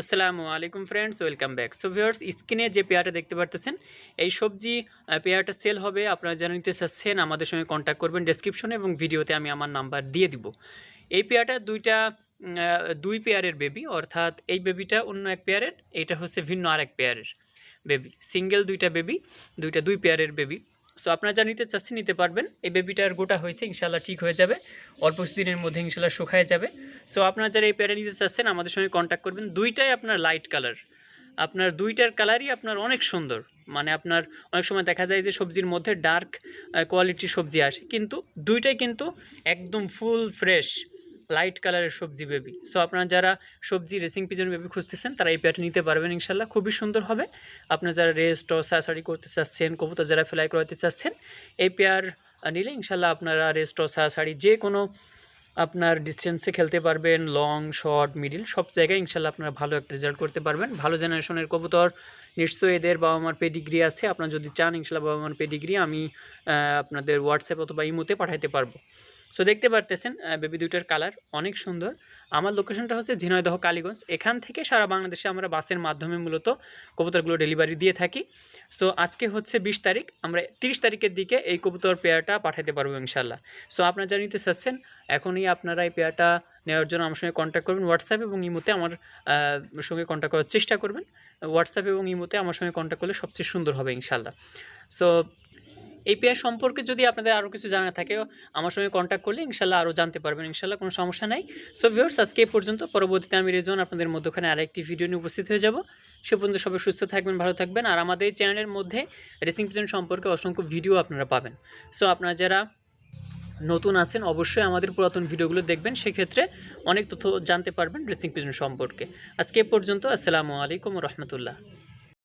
আসসালামু আলাইকুম friends welcome back so viewers স্ক্রিনে যে পেয়ারটা দেখতে পারতেছেন, এই সবজি পেয়ারটা সেল হবে। আপনারা যারা নিতে চাচ্ছেন, আমাদের সঙ্গে কন্ট্যাক্ট করবেন ডেসক্রিপশনে এবং ভিডিওতে আমি আমার নাম্বার দিয়ে দিব। এই পেয়ারটা দুইটা দুই পেয়ারের বেবি অর্থাৎ এই বেবিটা অন্য এক পেয়ারের, এইটা হচ্ছে ভিন্ন আরেক পেয়ারের বেবি সিঙ্গেল দুইটা বেবি দুইটা দুই পেয়ারের বেবি সো আপনারা যা নিতে চাচ্ছেন নিতে পারবেন। এই বেবিটার গোটা হয়েছে ইনশাল্লাহ ঠিক হয়ে যাবে। অল্প দিনের মধ্যে ইনশাল্লাহ শুকায় যাবে। সো আপনারা যারা এই পেয়ারে নিতে চাচ্ছেন, আমাদের সঙ্গে কন্ট্যাক্ট করবেন। দুইটাই আপনার লাইট কালার আপনার দুইটার কালারই আপনার অনেক সুন্দর। মানে আপনার অনেক সময় দেখা যায় যে সবজির মধ্যে ডার্ক কোয়ালিটির সবজি আসে। কিন্তু দুইটাই কিন্তু একদম ফুল ফ্রেশ লাইট কালারের সবজি বেবি সো আপনারা যারা সবজি রেসিং পিজন বেবি খুঁজতেছেন, তারা এই পেয়ারটা নিতে পারবেন ইনশাল্লাহ। খুবই সুন্দর হবে। আপনারা যারা রেস্ট ও সাসারি করতে চাচ্ছেন, কবুতর যারা ফ্লাই করাতে চাচ্ছেন, এই পেয়ার নিলে ইনশাল্লাহ আপনারা রেস্ট ও সাসারি যে কোনো আপনার ডিস্টেন্সে খেলতে পারবেন লং শর্ট মিডিল সব জায়গায় ইনশাল্লাহ আপনারা ভালো একটা রেজাল্ট করতে পারবেন। ভালো জেনারেশনের কবুতর, নিশ্চয়ই এদের বাবা মার পেডিগ্রি আছে। আপনারা যদি চান ইনশাল্লাহ বাবা মার পেডিগ্রি আমি আপনাদের হোয়াটসঅ্যাপ অথবা ইমোতে পাঠাইতে পারব। সো দেখতে পারতেছেন বেবি দুইটার কালার অনেক সুন্দর। আমার লোকেশনটা হচ্ছে ঝিনয়দহ কালীগঞ্জ। এখান থেকে সারা বাংলাদেশে আমরা বাসের মাধ্যমে মূলত কবুতরগুলো ডেলিভারি দিয়ে থাকি। সো আজকে হচ্ছে বিশ তারিখ, আমরা তিরিশ তারিখের দিকে এই কবুতর পেয়ারটা পাঠাতে পারব ইনশাল্লাহ সো আপনারা যা নিতে চাচ্ছেন, এখনই আপনারা এই পেয়ারটা নেওয়ার জন্য আমার সঙ্গে কন্ট্যাক্ট করবেন। হোয়াটসঅ্যাপ এবং ইমোতে আমার সঙ্গে কন্ট্যাক্ট করার চেষ্টা করবেন। হোয়াটসঅ্যাপ এবং ইমোতে আমার সঙ্গে কন্ট্যাক্ট করলে সবচেয়ে সুন্দর হবে ইনশাল্লাহ সো এই পেয়ার সম্পর্কে যদি আপনাদের আরও কিছু জানা থাকে, আমার সঙ্গে কন্ট্যাক্ট করলে ইনশাল্লাহ আরও জানতে পারবেন, ইনশাল্লাহ কোনো সমস্যা নাই। সো ভিউয়ার্স আজকে এই পর্যন্ত। পরবর্তীতে আমি রেজন আপনাদের মধ্যখানে আরেকটি ভিডিও নিয়ে উপস্থিত হয়ে যাব। সে পর্যন্ত সবাই সুস্থ থাকবেন, ভালো থাকবেন। আর আমাদের চ্যানেলের মধ্যে রেসিং পিজন সম্পর্কে অসংখ্য ভিডিও আপনারা পাবেন। সো আপনারা যারা নতুন আছেন, অবশ্যই আমাদের পুরাতন ভিডিওগুলো দেখবেন। সেক্ষেত্রে অনেক তথ্য জানতে পারবেন ড্রেসিং পিজন সম্পর্কে। আজকে এ পর্যন্ত। আসসালামু আলাইকুম রহমতুল্লাহ।